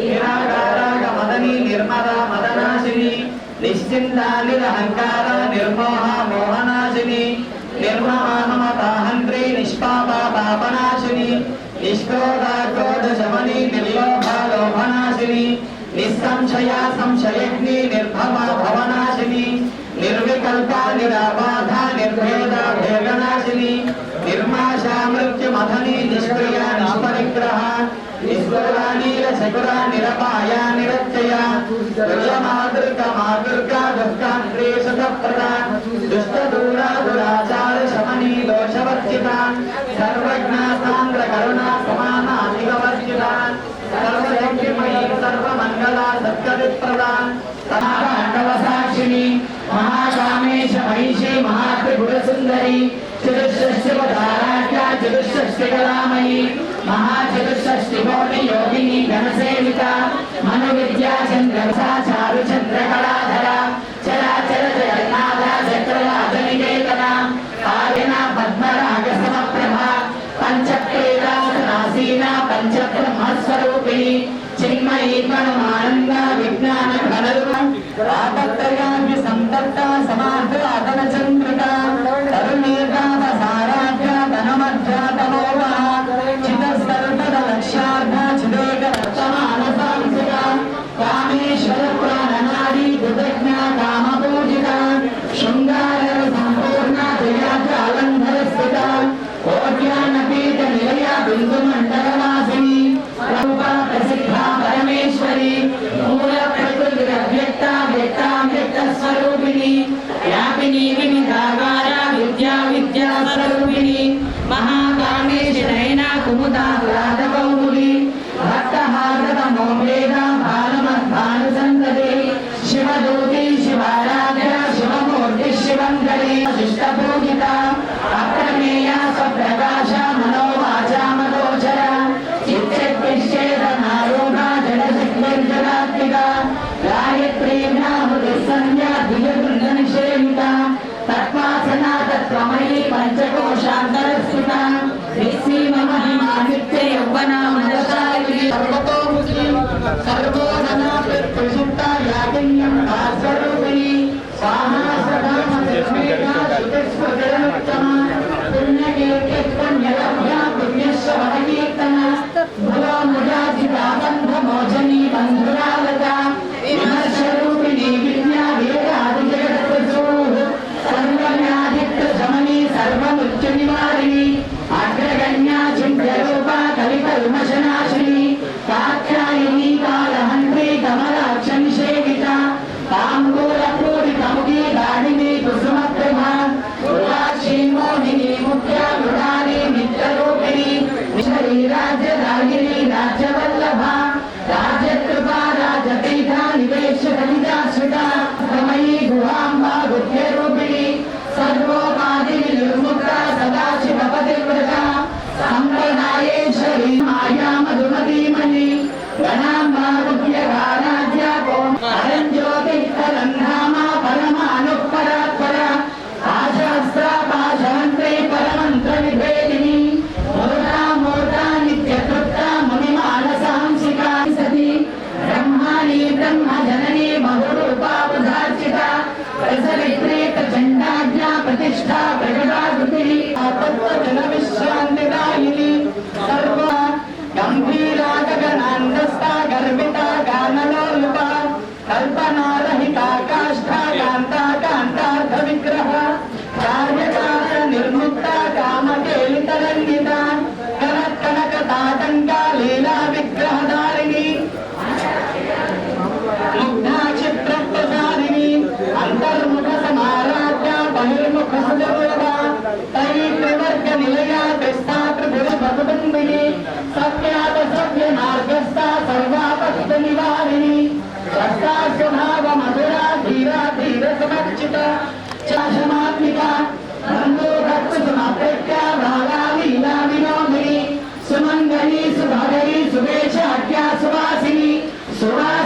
నీరాగారాగ మదని నిర్మోహ మోహనాశిని నిర్మమాహమతాహంత్రి నిష్పాప పాపనాశిని నిష్క్రోధ క్రోధ శమని నిర్లోభ లోభనాశిని భవనాశిని నిర్వికల్ప నిరాబాధ నీల శకుర నిరపాయ నిరచయ మాతృక మాతృక శమనీ దోషవర్జిత సర్వజ్ఞాసాంద్ర కరుణా సమాన అధిగవర్జిత సర్వశక్తిమయీ పంచబ్రహ్మస్వరూపిణి. చిన్మయీ పరమానంద విజ్ఞాన కళలు రాపత్రగా त्वमयि पञ्चकोशान्तरस्थिता ऋषि मम आदित्य यौवना मनसायि सर्वतो मुखी सर्वो धना प्रसुप्ता यातन्यं International. surround.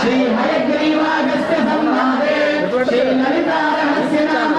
श्री हयग्रीवागस्य संवादे श्री ललितारहस्य नाम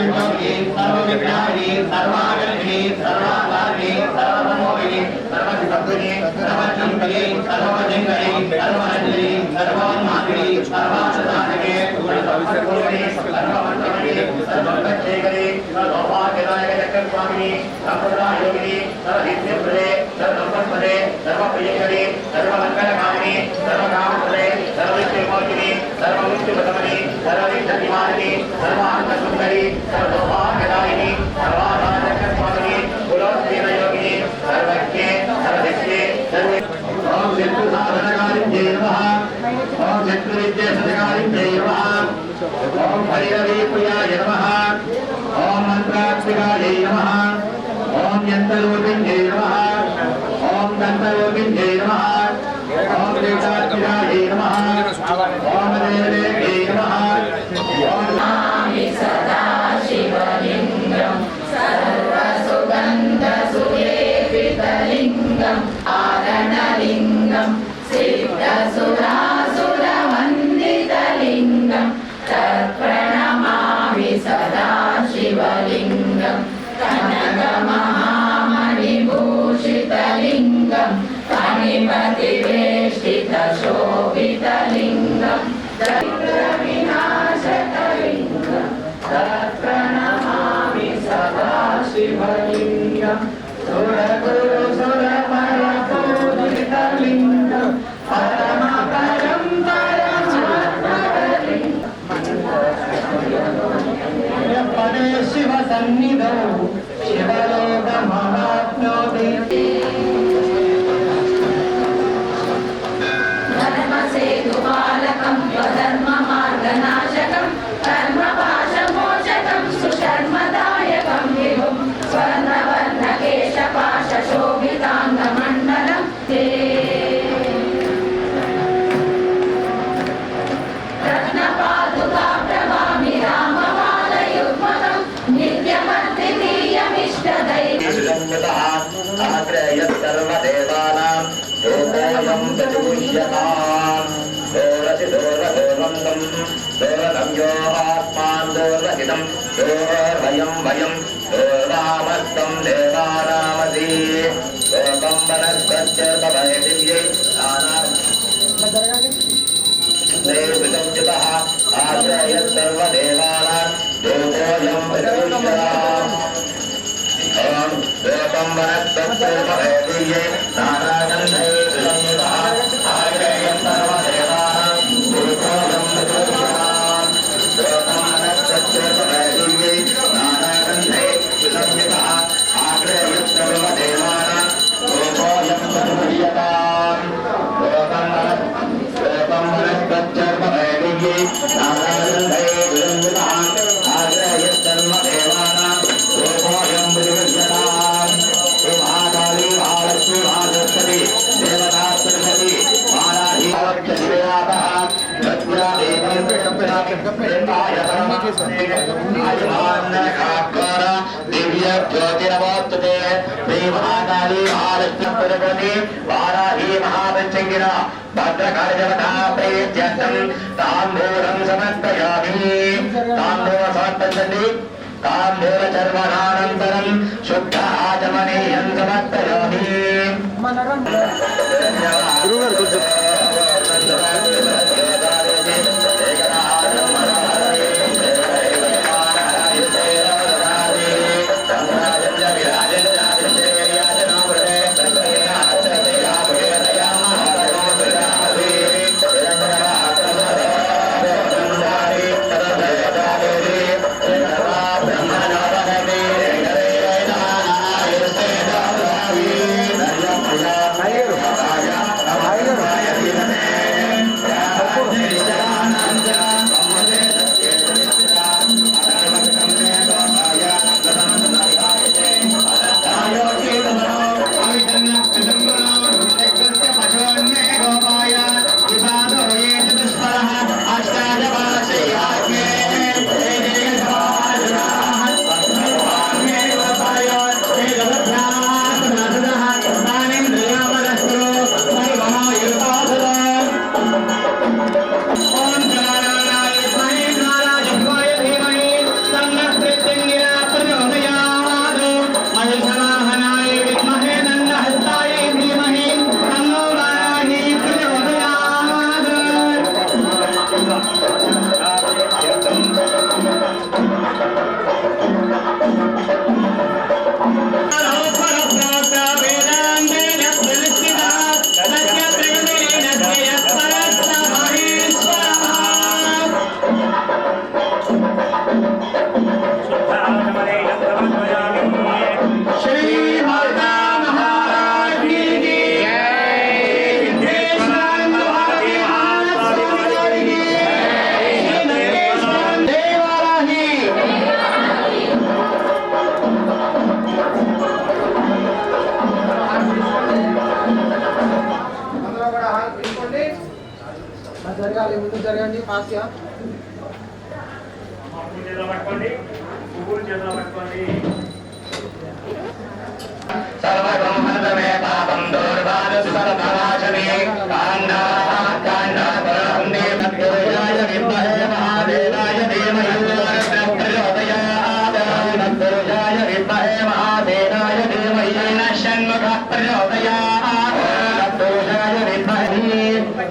सर्वदिव्यानि सर्वविघ्नानि सर्वागर्भिणि सर्वाभानि सर्वमोहिनि सर्वसत्त्वनि सर्वचिन्तने सर्वमङ्गले सर्वाञ्जलि सर्वान्मागले सर्वासदानके सर्वसर्वोनि సర్వకర్చేకరి సర్వభాగ్యదాయక చక్రస్వామిని సంప్రదాయోగిని సర్వహిత్యప్రదే Shivalinga, Tora Guru. सर्वदेवानां लोकोऽयं प्रतिगुह्यताम् दोरसि दोरदोर्वन्दम् दोरदं यो आत्मान् दोर्वहितं दोर्वयं वयं दोर्वामस्तं देवानामसि लोकं वनस्पत्यर्पभय दिव्यै देवसंयुतः आश्रयः सर्वदेवानां लोकोऽयं प्रतिगुह्यताम् ओम देवम वरस्तस्य भवेदिये नारायणं देव దివ్య జ్యోతిరవర్తతే శ్రీ మహాకాళీ మహాలక్ష్మి పురపతి వారాహి మహాపంచంగిన భద్రకాళి శుద్ధ ఆచమనీయం సమర్పయామి గురుగారు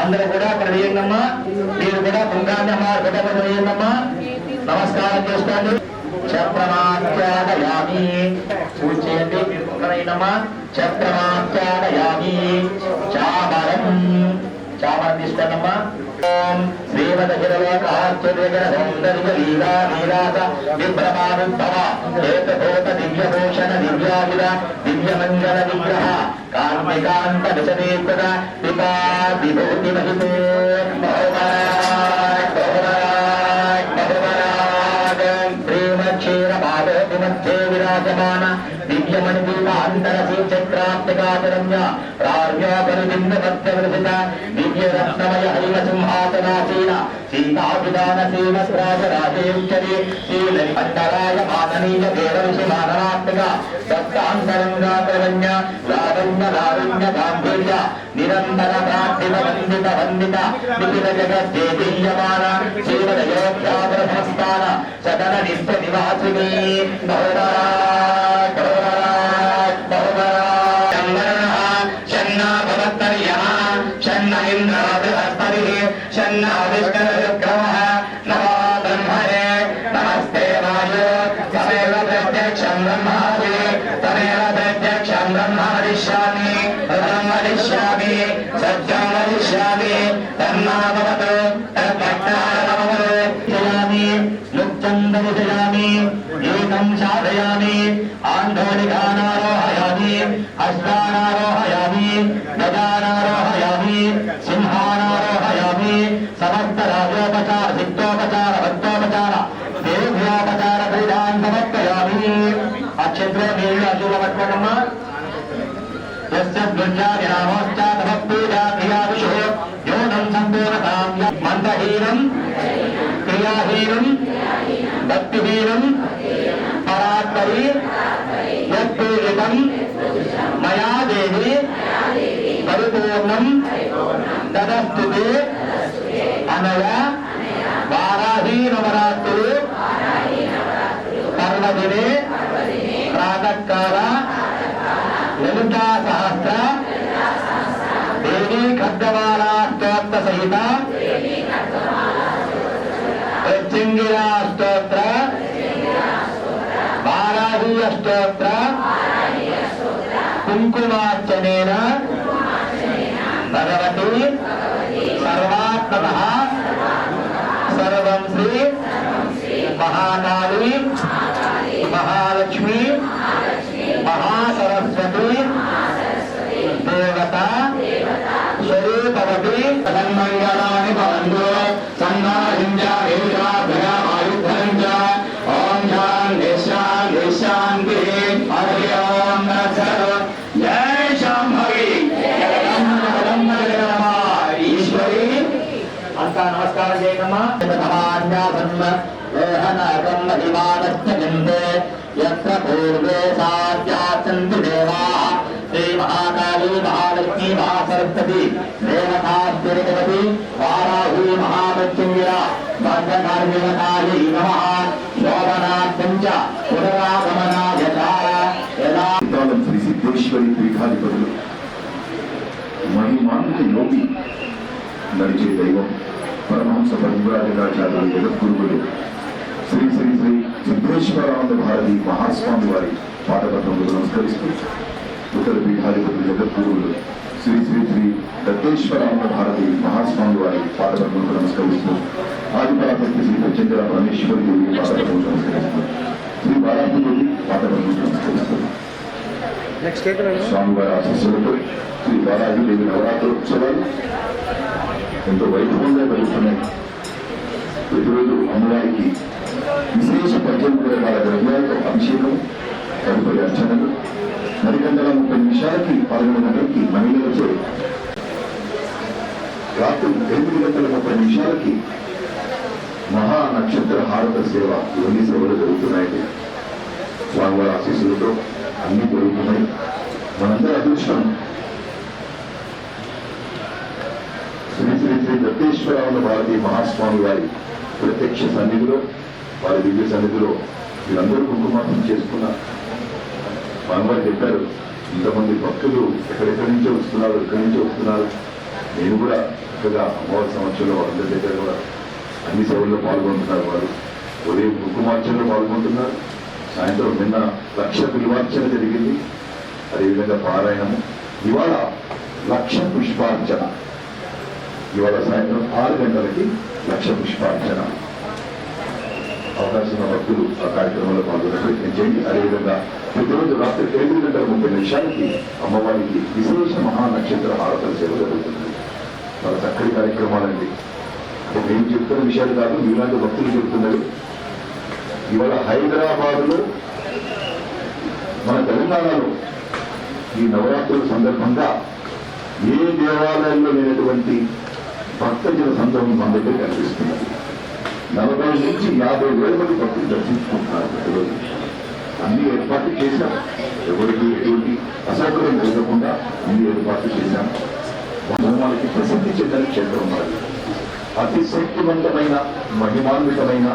అందరూ కూడా అక్కడ వేయండమ్మా నమస్కారం చేసుకోండి చక్రమాత్యాదయామి పూజ చేయండి ఒకరైనమ్మా చక్రమాత్యాదయామి చామరం. చామరం తీసుకోండమ్మా ఓం శ్రీమద సౌందర్య లీలా నీరాస ఏకభూత దివ్యభూషణ దివ్యమంగళ విగ్రహ కాంతికాంత విశదీకృత విభూతి మహితే శ్రీచక్రాప్తికాచరమ్య ప్రార్వ్యాపరిబింద మధ్యవృషిత దివ్య రత్నమయ సింహాసనాసీన సీతాభిధాన శ్రీమద్రాజరాజేశ్వరి శ్రీలరి మండలాయ మాననీయ దేవ ఋషి లావణ్య లావణ్య గాంభీర్య నిరంతర ప్రార్థిత వందిత వందిత నిఖిల జగద్దేదీయమాన సదన నిత్య నివాసిని బహురాట్ హస్తానారోహయామి గజానారోహయామి సింహానారోహయామి సమస్త రాజోపచార సిద్ధోపచార భక్తోపచార దేవ్యోపచార క్రీడాన్ సమర్పయామి ఆ క్షేత్రే మీరు అశుభ పట్టుకోనమ్మా ఎస్ఎస్ దుర్గా విరామోశ్చ తమపూజా క్రియాభిషో యోగం సంపూర్ణతాం క్రియాహీనం భక్తిహీనం తదస్తుతి అనగా వారాహి నవరాత్రులు పర్వదిని ప్రాతకాల లలితా సహస్ర దేవీ ఖడ్గమాలా స్తోత్ర సహిత ప్రత్యంగిరా స్తోత్ర వారాహీయ స్తోత్ర కుంకుమార్చనే భగవతి సర్వాత్మక సర్వం శ్రీ మహాకాళీ మహాలక్ష్మీ సమాన్యాసన్న లోహనకం మహిమానశ్చ గిందే యత్ర పూర్వే సాధ్యాసంతి దేవా శ్రీ మహాకాళీ మహాలక్ష్మీ మహాసరస్వతి దేవతాశ్చరితవతి వారాహి మహామృత్యుంజయ భద్రకార్యవతాయై నమః శోభనార్థం చ పునరాగమనాయ చ యదా శ్రీకాళం శ్రీ సిద్ధేశ్వరి పీఠాధిపతులు మహిమాన్విత యోగి నడిచే దైవం. పరమహంస పరివ్రాజకాచార్యులు జగద్గురువులు శ్రీ శ్రీ శ్రీ సిద్ధేశ్వరానంద భారతి మహాస్వామి వారి పాదపత్రములు నమస్కరిస్తూ ఉత్తర పీఠాధిపతులు జగద్గురువులు శ్రీ శ్రీ శ్రీ దత్తేశ్వరానంద భారతి మహాస్వామి వారి పాదపత్రములు నమస్కరిస్తూ ఆదిపరాశక్తి శ్రీ ప్రచంద్ర పరమేశ్వరి దేవి పాదపత్రములు నమస్కరిస్తూ శ్రీ బాలాజీ దేవి పాదపత్రములు నమస్కరిస్తూ నెక్స్ట్ కేక్ స్వామివారి ఆశీస్సులతో శ్రీ బాలాజీ దేవి నవరాత్రోత్సవాలు ఎంతో వైభవంగా జరుగుతున్నాయి ప్రతిరోజు అమ్మవారికి విశేష పద్దెనిమిది రకాల ద్రవ్యాలతో అభిషేకం తదుపరి అర్చనలు. మరికొందల ముప్పై నిమిషాలకి పదకొండు గంటలకి మహిళలచే రాత్రి ఎనిమిది గంటల ముప్పై నిమిషాలకి మహా నక్షత్ర హారత సేవ ఇవన్నీ సేవలు జరుగుతున్నాయండి. స్వామివారి ఆశీస్సులతో అన్ని జరుగుతున్నాయి. మనందరి అదృష్టం శ్రీ శ్రీ శ్రీ భారతీయ మహాస్వామి వారి ప్రత్యక్ష సన్నిధిలో వారి దివ్య సన్నిధిలో వీళ్ళందరూ కుంకుమార్పణ చేసుకున్నారు మనవారు చెప్పారు ఇంతమంది భక్తులు ఎక్కడెక్కడి నుంచో వస్తున్నారు ఎక్కడి నుంచో వస్తున్నారు? నేను కూడా చక్కగా అమ్మవారి సంవత్సరంలో వాళ్ళందరి దగ్గర కూడా అన్ని సేవల్లో పాల్గొంటున్నారు వారు. ఉదయం కుంకుమార్చనలో పాల్గొంటున్నారు సాయంత్రం నిన్న లక్ష పిలువార్చన జరిగింది. అదేవిధంగా పారాయణము ఇవాళ లక్ష పుష్పార్చన. ఇవాళ సాయంత్రం ఆరు గంటలకి లక్ష పుష్పార్చన. అవకాశం భక్తులు ఆ కార్యక్రమంలో పాల్గొనే ప్రయత్నం చేయండి అదేవిధంగా ప్రతిరోజు రాత్రి ఎనిమిది గంటల ముప్పై నిమిషాలకి అమ్మవారికి విశేష మహా నక్షత్ర హారతల సేవ జరుగుతుంది. చాలా చక్కటి కార్యక్రమాలండి. అంటే మేము చెప్తున్న విషయాలు కాదు మీలాంటి భక్తులు చెప్తున్నారు. ఇవాళ హైదరాబాద్లో మన తెలంగాణలో ఈ నవరాత్రుల సందర్భంగా ఏ దేవాలయంలో లేనటువంటి భక్తజన సందర్భం మన దగ్గర కనిపిస్తున్నది. నలభై నుంచి యాభై వేల మంది భక్తులు దర్శించుకుంటున్నారు అన్ని ఏర్పాట్లు చేశాం. ఎవరికి ఎటువంటి అసౌకర్యం జరగకుండా అన్ని ఏర్పాట్లు చేశాం. హోమాలకి ప్రసిద్ధి చెందిన క్షేత్రం మరి అతి శక్తివంతమైన మహిమాన్వితమైన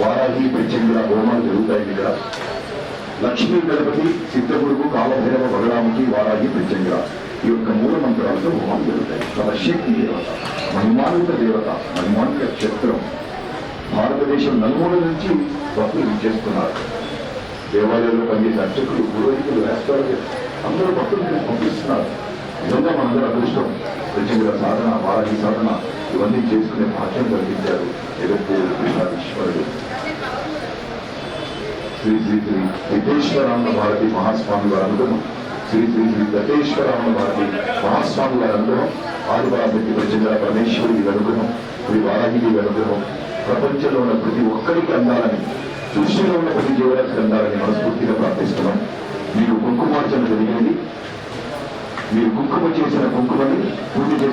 వారాహి ప్రత్యంగుల హోమాలు జరుగుతాయి ఇక్కడ. లక్ష్మీ గణపతి సిద్ధగుడుకు కాలభైరవ బలరాముకి వారాహి ప్రత్యంగుల ఈ యొక్క మూల మంత్రాలతో హోమం జరుగుతాయి. చాలా శక్తి దేవత మహిమాన్విత దేవత మహిమాన్విత క్షేత్రం. భారతదేశం నలుమూల నుంచి భక్తులు చేస్తున్నారు దేవాలయంలో పనిచేసే అర్చకులు పురోహితులు వేస్తారు అందరూ భక్తులు పంపిస్తున్నారు. నిజంగా మనందరూ అదృష్టం ప్రత్యేక సాధన వారాహి సాధన ఇవన్నీ చేసుకునే భాగ్యం కలిగించారు జగద్గురు కృష్ణాధీశ్వరుడు శ్రీ శ్రీ శ్రీ సిద్ధేశ్వరానంద భారతి మహాస్వామి వారి అనుగ్రహం. శ్రీ శ్రీ శ్రీ దత్తేశ్వరానంద వారి మహాస్వామి అనుగ్రహం ఆదిపరాశక్తి వచ్చిన పరమేశ్వరుడి అనుగ్రహం శ్రీ వారాహిడి అనుగ్రహం ప్రపంచంలో ఉన్న ప్రతి ఒక్కరికి అందాలని సృష్టిలో ఉన్న ప్రతి జీవరాశికి అందాలని మనస్ఫూర్తిగా ప్రార్థిస్తున్నాం మీరు కుంకుమార్చన జరిగింది మీరు కుంకుమ చేసిన కుంకుమని పూజ